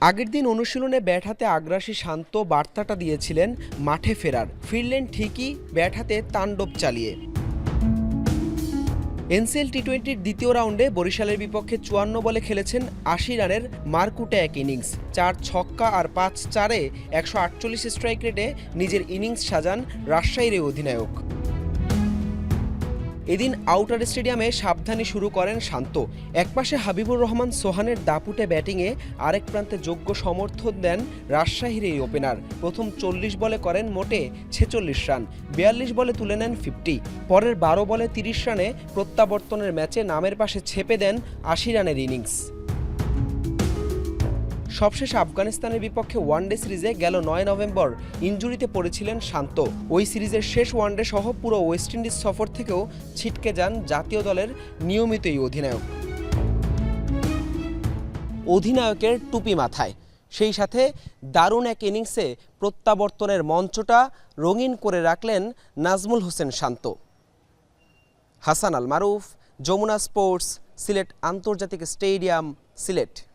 আগের দিন অনুশীলনে ব্যাট হাতে আগ্রাসী শান্ত বার্তাটা দিয়েছিলেন মাঠে ফেরার। ফিরলেন ঠিকই ব্যাট হাতে তাণ্ডব চালিয়ে। এনসিএল টি টোয়েন্টির দ্বিতীয় রাউন্ডে বরিশালের বিপক্ষে চুয়ান্ন বলে খেলেছেন আশি রানের মারকুটে এক ইনিংস। চার ছক্কা আর পাঁচ চারে একশো আটচল্লিশ স্ট্রাইক রেটে নিজের ইনিংস সাজান রাজশাহীর অধিনায়ক। এদিন আউটার স্টেডিয়ামে সাবধানী শুরু করেন শান্ত। একপাশে হাবিবুর রহমান, সোহানের দাপুটে ব্যাটিংয়ে আরেক প্রান্তে যোগ্য সমর্থন দেন রাজশাহীর এই ওপেনার প্রথম চল্লিশ বলে করেন মোটে ছেচল্লিশ রান, বিয়াল্লিশ বলে তুলে নেন ফিফটি পরের বারো বলে তিরিশ রানে প্রত্যাবর্তনের ম্যাচে নামের পাশে ছেপে দেন আশি রানের ইনিংস সবশেষ আফগানিস্তানের বিপক্ষে ওয়ানডে সিরিজে গেল নয় নভেম্বর। ইনজুরিতে পড়েছিলেন শান্ত। ওই সিরিজের শেষ ওয়ানডে সহ পুরো ওয়েস্ট ইন্ডিজ সফর থেকেও ছিটকে যান জাতীয় দলের নিয়মিত এই অধিনায়ক। অধিনায়কের টুপি মাথায়। সেই সাথে দারুণ এক ইনিংসে প্রত্যাবর্তনের মঞ্চটা রঙিন করে রাখলেন নাজমুল হোসেন শান্ত। হাসান আল মারুফ, যমুনা স্পোর্টস, সিলেট আন্তর্জাতিক স্টেডিয়াম, সিলেট।